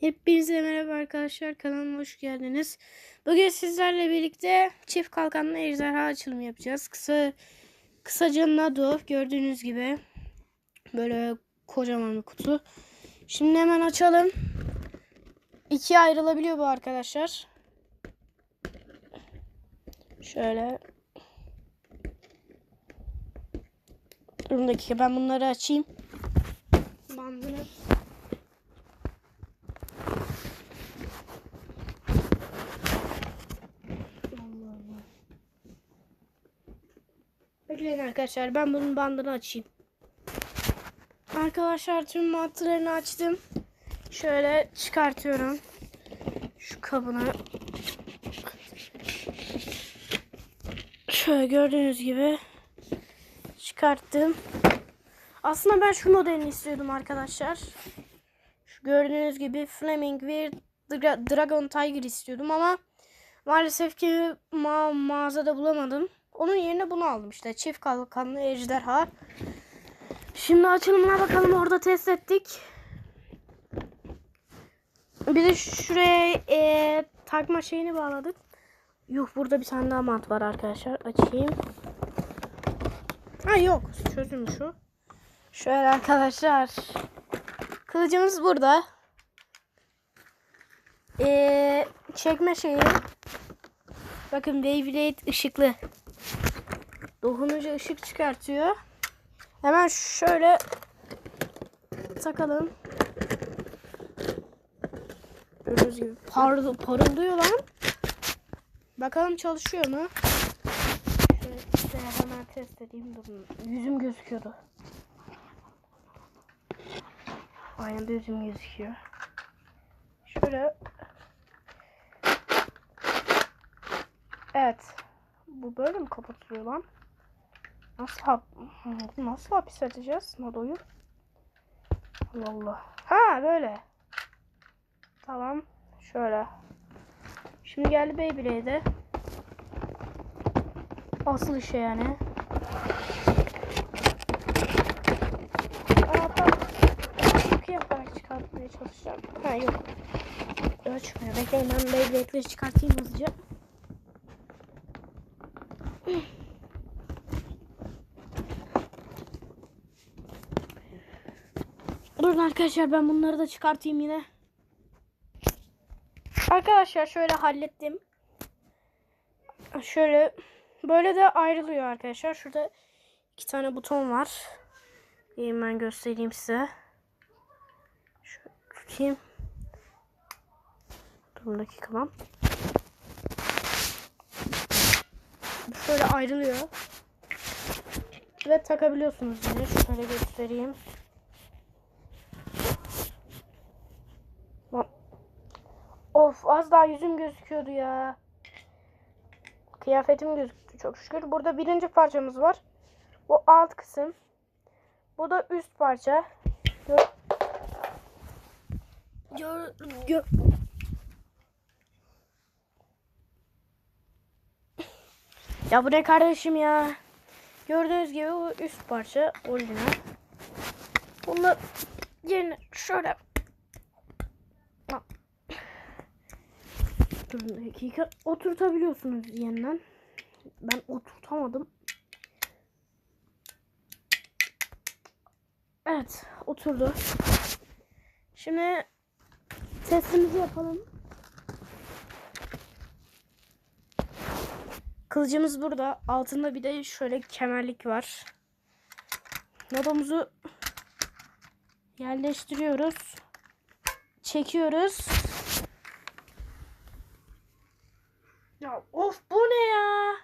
Hepinize merhaba arkadaşlar. Kanalıma hoş geldiniz. Bugün sizlerle birlikte çift kalkanlı ejderha açılımı yapacağız. Kısa kısaca Nado gördüğünüz gibi böyle kocaman bir kutu. Şimdi hemen açalım. İkiye ayrılabiliyor bu arkadaşlar. Şöyle. Durun dakika ben bunları açayım. Bandını Bekleyin arkadaşlar ben bunun bandını açayım. Arkadaşlar tüm matlarını açtım. Şöyle çıkartıyorum. Şu kabını. Şöyle gördüğünüz gibi çıkarttım. Aslında ben şu modelini istiyordum arkadaşlar. Şu gördüğünüz gibi Flaming bir Dra- Dragon Tiger istiyordum ama Maalesef ki ma mağazada bulamadım. Onun yerine bunu aldım işte. Çift kalkanlı ejderha. Şimdi açılımına bakalım. Orada test ettik. Bir de şuraya e, takma şeyini bağladık. Yok burada bir tane daha mat var arkadaşlar. Açayım. Ha yok. Çözüm şu. Şöyle arkadaşlar. Kılıcımız burada. Ee, çekme şeyi. Bakın Beyblade ışıklı. Dokununca ışık çıkartıyor. Hemen şöyle takalım. Gördüğünüz gibi parıl, parıldıyor lan. Bakalım çalışıyor mu? Şöyle hemen test edeyim. Durun. Yüzüm gözüküyordu. Aynen yüzüm gözüküyor. Şöyle Evet. Bu böyle mi kapatılıyor lan? Nasıl hap nasıl hapis edeceğiz Nado'yu? Allah Allah. Ha böyle. Tamam. Şöyle. Şimdi geldi Beyblade'e. Asıl işe yani. Aa, yaparak çıkartmaya çalışacağım. Ha yok. Öyle çıkmıyor. Bekleyin ben Beyblade'leri çıkartayım hızlıca. Durun arkadaşlar ben bunları da çıkartayım yine. Arkadaşlar şöyle hallettim. Şöyle böyle de ayrılıyor arkadaşlar. Şurada iki tane buton var. Hemen göstereyim size. Şöyle tutayım. Durun dakika lan. Şöyle ayrılıyor. Ve takabiliyorsunuz yine. Şöyle göstereyim. Of az daha yüzüm gözüküyordu ya. Kıyafetim gözüktü çok şükür. Burada birinci parçamız var. Bu alt kısım. Bu da üst parça. Gör Gör gör Ya bu ne kardeşim ya? Gördüğünüz gibi bu üst parça orijinal. Bunu yerine şöyle Lan. Durun bir dakika. Oturtabiliyorsunuz yeniden. Ben oturtamadım. Evet. Oturdu. Şimdi testimizi yapalım. Kılıcımız burada. Altında bir de şöyle kemerlik var. Nodomuzu yerleştiriyoruz. Çekiyoruz. Ya of bu ne ya?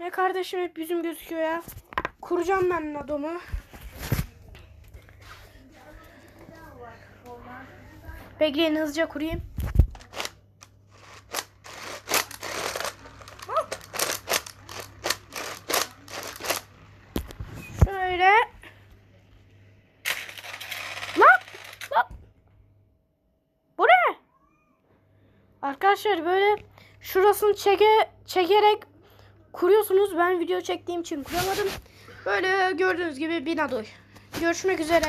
Ne kardeşim hep yüzüm gözüküyor ya. Kuracağım ben Nodomu. Bekleyin hızlıca kurayım. Şöyle. Lan! Lan! Bu? Arkadaşlar böyle şurasını çeke, çekerek kuruyorsunuz. Ben video çektiğim için kuramadım. Böyle gördüğünüz gibi binadoy. Görüşmek üzere.